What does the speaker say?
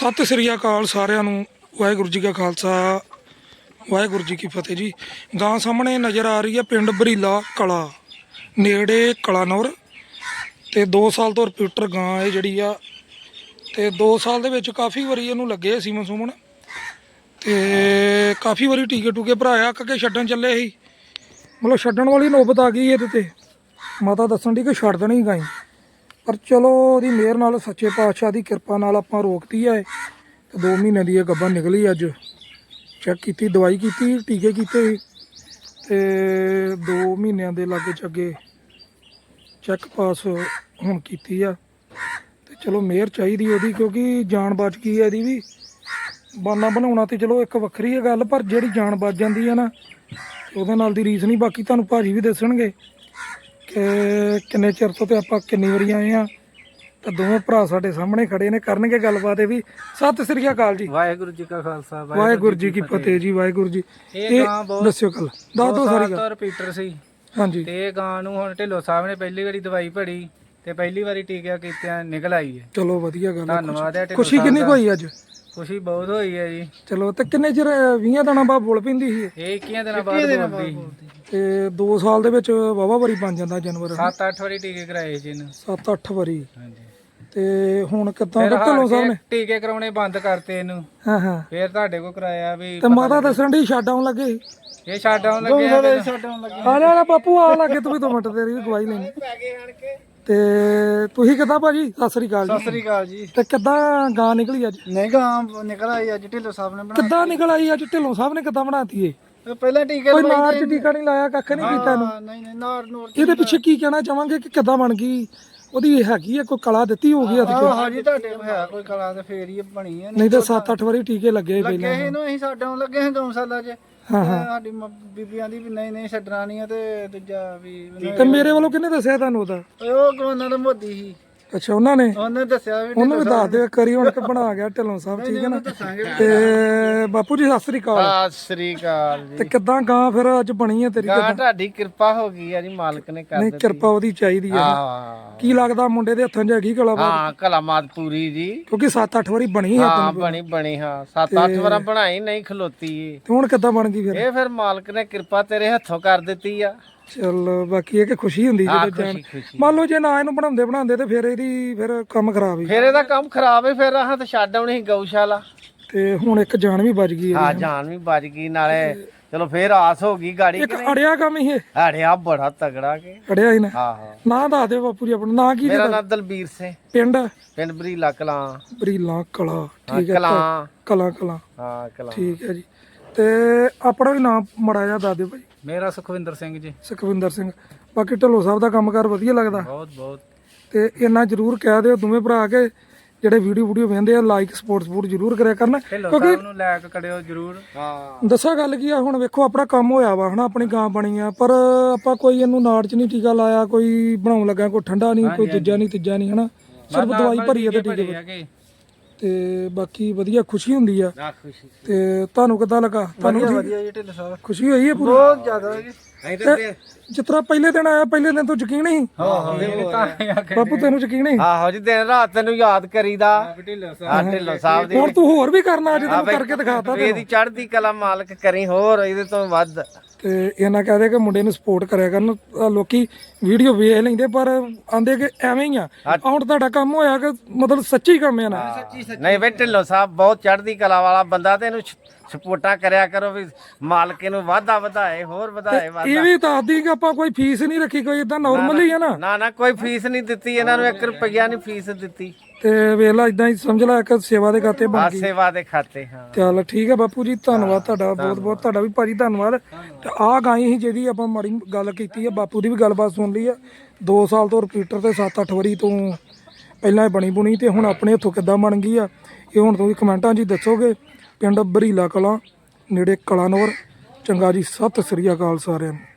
ਸਤਿ ਸ੍ਰੀ ਅਕਾਲ ਸਾਰਿਆਂ ਨੂੰ। ਵਾਹਿਗੁਰੂ ਜੀ ਕਾ ਖਾਲਸਾ। ਵਾਹਿਗੁਰੂ ਜੀ ਕੀ ਫਤਿਹ ਜੀ। ਗਾਂ ਸਾਹਮਣੇ ਨਜ਼ਰ ਆ ਰਹੀ ਹੈ ਪਿੰਡ ਬਰੀਲਾ ਕਲਾ। ਨੇੜੇ ਕਲਾਨੌਰ। ਤੇ 2 ਸਾਲ ਤੋਂ ਰਿਪੀਟਰ ਗਾਂ ਇਹ ਜਿਹੜੀ ਆ। ਤੇ 2 ਸਾਲ ਦੇ ਵਿੱਚ ਕਾਫੀ ਵਾਰੀ ਇਹਨੂੰ ਲੱਗੇ ਸੀਮਨ ਸੁਮਨ। ਤੇ ਕਾਫੀ ਵਾਰੀ ਟੀਕੇ ਟੂਕੇ ਭਰਾਇਆ ਕਿ ਛੱਡਣ ਚੱਲੇ ਸੀ। ਮਤਲਬ ਛੱਡਣ ਵਾਲੀ ਨੌਬਤ ਆ ਗਈ ਇਹਦੇ ਤੇ। ਮਾਤਾ ਦੱਸਣ ਦੀ ਕਿ ਛੱਡ ਦੇਣੀ ਗਾਈ। ਪਰ ਚਲੋ ਉਹਦੀ ਮਿਹਰ ਨਾਲ ਸੱਚੇ ਪਾਤਸ਼ਾਹ ਦੀ ਕਿਰਪਾ ਨਾਲ ਆਪਾਂ ਰੋਕਤੀ ਹੈ ਤੇ 2 ਮਹੀਨੇ ਦੀ ਇਹ ਗੱਭਾ ਨਿਕਲੀ ਅੱਜ। ਚੈੱਕ ਕੀਤੀ, ਦਵਾਈ ਕੀਤੀ, ਟੀਕੇ ਕੀਤੇ। ਸੀ ਤੇ 2 ਮਹੀਨਿਆਂ ਦੇ ਲਾਗੇ ਚੱਗੇ ਚੈੱਕ ਪਾਸ ਹੁਣ ਕੀਤੀ ਆ। ਤੇ ਚਲੋ ਮਿਹਰ ਚਾਹੀਦੀ ਉਹਦੀ ਕਿਉਂਕਿ ਜਾਨ ਬਚ ਗਈ ਹੈ ਇਹਦੀ ਵੀ। ਬਾਨਾ ਬਣਾਉਣਾ ਤੇ ਚਲੋ ਇੱਕ ਵੱਖਰੀ ਹੈ ਗੱਲ, ਪਰ ਜਿਹੜੀ ਜਾਨ ਬਚ ਜਾਂਦੀ ਹੈ ਨਾ, ਉਹਦੇ ਨਾਲ ਦੀ ਰੀਸ ਨਹੀਂ, ਬਾਕੀ ਤੁਹਾਨੂੰ ਭਾਜੀ ਵੀ ਦੱਸਣਗੇ। ਕਿ ਕਿੰਨੇ ਚਿਰ ਤੋਂ ਤੇ ਆਪਾਂ ਕਿੰਨੀ ਵਾਰੀ ਆਏ ਆ ਤਾਂ ਦੋਵੇਂ ਭਰਾ ਸਾਡੇ ਸਾਹਮਣੇ ਖੜੇ ਨੇ। ਕਰਨਗੇ ਗੱਲਬਾਤ ਇਹ ਵੀ। ਸਤਿ ਸ੍ਰੀ ਅਕਾਲ ਜੀ। ਵਾਹਿਗੁਰੂ ਜੀ ਕਾ ਖਾਲਸਾ ਵਾਹਿਗੁਰੂ ਜੀ ਕੀ ਫਤਿਹ। ਜੀ ਵਾਹਿਗੁਰੂ ਜੀ। ਇਹ ਗਾਂ ਬਹੁਤ ਦੱਸਿਓ ਕੱਲ ਦੱਸ ਦਿਓ ਸਾਰੀ ਗੱਲ। ਰਿਪੀਟਰ ਸੀ। ਹਾਂਜੀ। ਤੇ ਇਹ ਗਾਂ ਨੂੰ ਹੁਣ ਢਿੱਲੋਂ ਸਾਹਿਬ ਨੇ ਪਹਿਲੀ ਵਾਰੀ ਦਵਾਈ ਭੜੀ ਤੇ ਪਹਿਲੀ ਵਾਰੀ ਟੀਕਾ ਕੀਤਿਆਂ ਨਿਕਲ ਆਈ ਹੈ। ਚਲੋ ਵਧੀਆ ਗੱਲ ਹੈ। ਧੰਨਵਾਦ ਹੈ ਢਿੱਲੋਂ ਖੁਸ਼ੀ ਸਾਹਿਬ ਕਿੰਨੀ ਦਾ। ਹੋਈ ਅੱਜ? ਖੁਸ਼ੀ ਬਹੁਤ ਹੋਈ ਹੈ ਜੀ। ਚਲੋ ਤੇ ਕਿੰਨੇ ਚਿਰ 20 ਦਿਨਾਂ ਬਾਅਦ ਬੋਲ ਪੈਂਦੀ ਸੀ ਇਹ? 21 ਦਿਨਾਂ ਬਾਅਦ ਬੋਲਦੀ ਤੇ 2 ਸਾਲ ਦੇ ਵਿੱਚ ਵਾਵਾ ਵਾਰੀ ਬਣ ਜਾਂਦਾ ਜਾਨਵਰ। 7-8 ਵਾਰੀ ਟੀਕੇ ਕਰਾਏ ਜੀ ਇਹਨੂੰ। 7-8 ਵਾਰੀ। ਹਾਂਜੀ। ਤੇ ਹੁਣ ਕਿੱਦਾਂ ਢਿੱਲੋਂ ਸਾਹਿਬ ਨੇ ਟੀਕੇ ਕਰਾਉਣੇ ਬੰਦ ਕਰਤੇ ਇਹਨੂੰ। ਹਾਂ ਹਾਂ। ਫਿਰ ਤੁਹਾਡੇ ਕੋ ਕਰਾਇਆ ਵੀ ਤੇ ਮਾਤਾ ਦੱਸਣ ਦੀ ਛੱਡ ਆਉਣ ਲੱਗੇ ਸੀ। ਇਹ ਛੱਡ ਆਉਣ ਲੱਗੇ ਆ ਪਹਿਲਾਂ। ਛੱਡ ਆਉਣ ਲੱਗੇ। ਆ ਆ ਬਾਪੂ ਆ ਲੱਗੇ ਤੂੰ ਵੀ ਦੋ ਮਿੰਟ ਤੇਰੀ ਵੀ ਗਵਾਹੀ ਲੈਣੀ। ਤੇ ਤੁਸੀਂ ਕਿੱਦਾਂ ਭਾਜੀ? ਸਤਿ ਸ੍ਰੀ ਅਕਾਲ ਜੀ। ਸ੍ਰੀ ਅਕਾਲ ਜੀ। ਤੇ ਕਿੱਦਾਂ ਗਾਂ ਨਿਕਲੀ ਅੱਜ? ਨਹੀਂ ਗਾਂ ਨਿਕਲ ਆਈ ਅੱਜ ਢਿੱਲੋਂ ਸਾਹਿਬ ਨੇ ਕਿੱਦਾਂ ਨਿਕਲ ਆਈ ਅੱਜ? ਢਿੱਲੋਂ ਸਾਹਿਬ ਨੇ ਕਿੱਦਾਂ ਬਣਾਤੀ ਏ ਬਣਾ ਪਹਿਲਾਂ ਟੀਕੇ ਕੋਈ ਨਾਰ ਚ ਟੀਕਾ ਨਹੀਂ ਲਾਇਆ ਕੱਖ ਨਹੀਂ ਕੀਤਾ ਇਹਨੂੰ? ਨਹੀਂ ਨਹੀਂ ਨਾਰ ਨੂਰ ਇਹਦੇ ਪਿੱਛੇ ਕੀ ਕਹਿਣਾ ਚਾਹਾਂਗੇ ਕਿ ਕਿੱਦਾਂ ਬਣ ਗਈ? ਉਹਦੀ ਹੈਗੀ ਹੈ ਕੋਈ ਕਲਾ ਦਿੱਤੀ ਹੋਊਗੀ ਹੱਥ 'ਚ? ਹਾਂਜੀ ਤੁਹਾਡੇ ਹੈ ਕੋਈ ਕਲਾ ਤੇ ਫੇਰ ਹੀ ਬਣੀ ਹੈ ਨਹੀਂ ਤਾਂ 7-8 ਵਾਰੀ ਟੀਕੇ ਲੱਗੇ ਸੀ ਪਹਿਲਾਂ ਲੱਗੇ ਇਹਨੂੰ ਅਸੀਂ ਸਾਡੋਂ ਲੱਗੇ ਹਾਂ ਗਊਸ਼ਾਲਾ 'ਚ। ਹਾਂ, ਹਾਂ। ਤੇ ਸਾਡੀ ਮ- ਬੀਬੀਆਂ ਦੀ ਵੀ ਨਹੀਂ ਨਹੀਂ ਛੱਡਣਾ ਨਹੀਂ ਆ ਤੇ ਦੂਜਾ ਵੀ ਤੇ ਮੇਰੇ ਵੱਲੋਂ ਕਿਹਨੇ ਦੱਸਿਆ ਤੁਹਾਨੂੰ ਉਹਦਾ ਉਹ ਗਵਾਨਾਂ ਦਾ ਮੋਦੀ ਸੀ ਅੱਛਾ ਉਹਨਾਂ ਨੇ? ਉਹਨੇ ਦੱਸਿਆ ਵੀ ਉਹਨੂੰ ਵੀ ਦੱਸ ਦਿਓ ਕਰੀ ਹੁਣ ਕਿ ਬਣਾ ਗਿਆ ਢਿੱਲੋਂ ਸਾਹਿਬ ਠੀਕ ਹੈ ਨਾ? ਤੇ ਬਾਪੂ ਜੀ ਸਤਿ ਸ੍ਰੀ ਅਕਾਲ। ਸਤਿ ਸ੍ਰੀ ਅਕਾਲ ਜੀ। ਤੇ ਕਿੱਦਾਂ ਗਾਂ ਫਿਰ ਅੱਜ ਬਣੀ ਹੈ ਤੇਰੀ? ਗਾਂ ਤੁਹਾਡੀ ਕਿਰਪਾ ਹੋ ਗਈ ਆ ਜੀ ਮਾਲਕ ਨੇ ਕਰ ਨਹੀਂ ਦਿੱਤੀ। ਕਿਰਪਾ ਉਹਦੀ ਚਾਹੀਦੀ ਹੈ। ਕੀ ਲੱਗਦਾ ਮੁੰਡੇ ਦੇ ਹੱਥਾਂ 'ਚ ਹੈਗੀ ਕਲਾ ਹਾਂ ਕਲਾਮਾਤ ਪੂਰੀ ਜੀ। ਕਿਉਂਕਿ 7-8 ਵਾਰੀ ਬਣੀ ਹੈ ਹਾਂ ਬਣੀ ਬਣੀ ਹਾਂ। ਸੱਤ ਅੱਠ ਵਾਰਾਂ ਬਣਾਈ ਨਹੀਂ ਖਲੋਤੀ ਤੇ ਹੁਣ ਕਿੱਦਾਂ ਬਣ ਗਈ ਫਿਰ? ਇਹ ਫਿਰ ਮਾਲਕ ਨੇ ਕਿਰਪਾ ਤੇਰੇ ਹੱਥੋਂ ਕਰ ਦਿੱਤੀ ਆ। ਚਲ ਬਾਕੀ ਇਹ ਕਿ ਖੁਸ਼ੀ ਹੁੰਦੀ ਹਾਂ ਜਦੋਂ ਜਾਣ। ਖੁਸ਼ੀ ਖੁਸ਼ੀ। ਮੰਨ ਲਓ ਜੇ ਨਾ ਇਹਨੂੰ ਬਣਾਉਂਦੇ ਬਣਾਉਂਦੇ ਤੇ ਫਿਰ ਇਹਦੀ ਫਿਰ ਕੰਮ ਖਰਾਬ ਹੀ। ਫਿਰ ਇਹਦਾ ਕੰਮ ਖਰਾਬ ਏ ਫਿਰ ਆਹ ਤੇ ਛੱਡ ਆਉਣੀ ਸੀ ਗਊਸ਼ਾਲਾ। ਤੇ ਹੁਣ ਇੱਕ ਜਾਨ ਵੀ ਬਚ ਗਈ ਹਾਂ ਜਾਨ ਵੀ ਬਚ ਗਈ ਨਾਲੇ ਚਲੋ ਫਿਰ ਆਸ ਹੋ ਗਈ ਗਾੜੀ ਇੱਕ ਅੜਿਆ ਕੰਮ ਹੀ ਇਹ ਅੜਿਆ ਬੜਾ ਤਗੜਾ ਕੇ। ਅੜਿਆ ਹੀ ਨਾ। ਹਾਂ ਹਾਂ। ਨਾਂ ਦੱਸ ਦਿਓ ਬਾਪੂ ਜੀ ਆਪਣਾ ਨਾਂ ਕੀ ਮੇਰਾ ਨਾਮ ਦਲਬੀਰ ਸਿੰਘ। ਪਿੰਡ? ਪਿੰਡ ਬਰੀਲਾ ਕਲਾਂ। ਬਰੀਲਾ ਕਲਾ ਠੀਕ ਹੈ ਕਲਾਂ। ਕਲਾ ਕਲਾ। ਹਾਂ ਕਲਾਂ। ਠੀਕ ਹੈ ਜੀ। ਤੇ ਆਪਣਾ ਵੀ ਨਾਮ ਮੜਾ ਜਾ ਦੱਸ ਦਿਓ ਭਾਈ। ਮੇਰਾ ਸੁਖਵਿੰਦਰ ਸਿੰਘ ਜੀ। ਸੁਖਵਿੰਦਰ ਸਿੰਘ। ਬਾਕੀ ਢੱਲੋ ਸਾਹਿਬ ਦਾ ਕੰਮਕਾਰ ਵਧੀਆ ਲੱਗਦਾ। ਬਹੁਤ ਬਹੁਤ। ਤੇ ਇੰਨਾ ਜ਼ਰੂਰ ਕਹਿ ਦਿਓ ਦੋਵੇਂ ਭਰਾ ਕੇ ਜਿਹੜੇ ਵੀਡੀਓ ਵੀਡੀਓ ਵੇਖਦੇ ਆ ਲਾਈਕ ਸਪੋਰਟ ਸਪੋਰਟ ਜ਼ਰੂਰ ਕਰਿਆ ਕਰਨ। ਢਿੱਲੋਂ ਸਾਹਿਬ ਨੂੰ ਲਾਇਕ ਕਰਿਓ ਜਰੂਰ। ਹਾਂ। ਦੱਸਾਂ ਗੱਲ ਕੀ ਆ ਹੁਣ ਵੇਖੋ ਆਪਣਾ ਕੰਮ ਹੋਇਆ ਵਾ ਹਨਾ ਆਪਣੀ ਗਾਂ ਬਣੀ ਆ ਪਰ ਆਪਾਂ ਕੋਈ ਇਹਨੂੰ ਨਾੜ ਚ ਨਹੀਂ ਟੀਕਾ ਲਾਇਆ ਕੋਈ ਬਣਾਉਣ ਲੱਗਾ ਕੋਈ ਠੰਡਾ ਨਹੀਂ ਕੋਈ ਦੂਜਾ ਨਹੀਂ ਤੀਜਾ ਨਹੀਂ ਹਨਾ। ਸਿਰਫ ਦਵਾਈ ਭਰੀ ਆ ਤੇ ਟੀਕੇ ਹੈਗੇ। ਤੇ ਬਾਕੀ ਵਧੀਆ ਖੁਸ਼ੀ ਹੁੰਦੀ ਆ। ਨਾ ਖੁਸ਼ੀ ਤੇ ਤੁਹਾਨੂੰ ਕਿੱਦਾਂ ਲੱਗਾ? ਤੁਹਾਨੂੰ ਜੀ ਵਧੀਆ ਜੀ ਢਿੱਲੋਂ ਸਾਹਿਬ ਖੁਸ਼ੀ ਹੋਈ ਹੈ ਪੂਰੀ? ਬਹੁਤ ਜ਼ਿਆਦਾ ਜੀ। ਜਿਸ ਤਰ੍ਹਾਂ ਪਹਿਲੇ ਦਿਨ ਆਇਆ ਪਹਿਲੇ ਦਿਨ ਤੋਂ ਯਕੀਨ ਨਹੀਂ? ਬਾਪੂ ਤੈਨੂੰ ਯਕੀਨ ਨਹੀਂ? ਆਹੋ ਜੀ ਦਿਨ ਰਾਤ ਤੈਨੂੰ ਯਾਦ ਕਰੀਦਾ। ਢਿੱਲੋਂ ਆ ਢਿੱਲੋਂ ਸਾਹਿਬ ਦੀ। ਹੁਣ ਤੂੰ ਹੋਰ ਵੀ ਕਰਨਾ ਅੱਜ ਤੈਨੂੰ ਕਰਕੇ ਦਿਖਾਤਾ ਤੇ ਇਹਦੀ ਚੜ੍ਹਦੀ ਕਲਾ ਮਾਲਕ ਕਰੀ ਹੋਰ ਇਹਦੇ ਤੋਂ ਵੱਧ। ਤੇ ਇਹਨਾਂ ਕਹਦੇ ਕਿ ਮੁੰਡੇ ਨੂੰ ਸਪੋਰਟ ਕਰਿਆ ਕਰਨ। ਆਹ ਲੋਕੀ ਵੀਡੀਓ ਵੇਖ ਲੈਂਦੇ ਪਰ ਆਂਦੇ ਕਿ ਐਵੇਂ ਹੀ ਆ। ਆਹ ਹੁਣ ਤੁਹਾਡਾ ਕੰਮ ਹੋਇਆ ਕਿ ਮਤਲਬ ਸੱਚੀ ਕੰਮ ਹੈ ਨਾ? ਨਹੀਂ ਬਈ ਢਿੱਲੋਂ ਸਾਹਿਬ ਬਹੁਤ ਚੜ੍ਹਦੀ ਕਲਾ ਵਾਲਾ ਬੰਦਾ ਤੇ ਇਹਨੂੰ ਸਪੋਰਟਾਂ ਕਰਿਆ ਕਰੋ ਵੀ ਮਾਲਕ ਇਹਨੂੰ ਵਾਧਾ ਵਧਾਏ ਹੋਰ ਵਧਾਏ ਇਹ ਵਾਧਾ ਵੀ ਦੱਸਦੀ ਕਿ ਆਪਾਂ ਕੋਈ ਫੀਸ ਨਹੀਂ ਰੱਖੀ ਕੋਈ ਇਦਾਂ ਨਾਰਮਲ ਹੀ ਹੈ ਨਾ? ਨਾ ਨਾ ਕੋਈ ਫੀਸ ਨਹੀਂ ਦਿੱਤੀ ਇਹਨਾਂ ਨੂੰ 1 ਰੁਪਈਆ ਨਹੀਂ ਫੀਸ ਦਿੱਤੀ। ਤੇ ਵੇਖ ਲਾ ਇਦਾਂ ਹੀ ਸਮਝ ਲੈ ਕਿ ਸੇਵਾ ਦੇ ਖਾਤੇ ਬਣ ਆ ਗਈ। ਸੇਵਾ ਦੇ ਖਾਤੇ ਹਾਂ। ਚੱਲ ਠੀਕ ਹੈ ਬਾਪੂ ਜੀ ਧੰਨਵਾਦ ਤੁਹਾਡਾ ਬਹੁਤ ਬਹੁਤ ਤੁਹਾਡਾ ਵੀ ਭਾਜੀ ਧੰਨਵਾਦ। ਤੇ ਆਹ ਗਾਈ ਹੀ ਜਿਹਦੀ ਆਪਾਂ ਮਾੜੀ ਗੱਲ ਕੀਤੀ ਹੈ ਬਾਪੂ ਦੀ ਵੀ ਗੱਲਬਾਤ ਸੁਣ ਲਈ ਆ। 2 ਸਾਲ ਤੋਂ ਰਿਪੀਟਰ ਤੇ 7-8 ਵਾਰੀ ਤੋਂ ਪਹਿਲਾਂ ਇਹ ਬਣੀ ਬੁਣੀ ਤੇ ਹੁਣ ਆਪਣੇ ਹੱਥੋਂ ਕਿੱਦਾਂ ਬਣ ਗਈ ਆ, ਇਹ ਹੁਣ ਤੁਸੀਂ ਕਮੈਂਟਾਂ 'ਚ ਦੱਸੋਗੇ। ਪਿੰਡ ਬਰੀਲਾ ਕਲਾਂ, ਨੇੜੇ ਕਲਾਨੌਰ। ਚੰਗਾ ਜੀ, ਸਤਿ ਸ੍ਰੀ ਅਕਾਲ ਸਾਰਿਆਂ ਨੂੰ।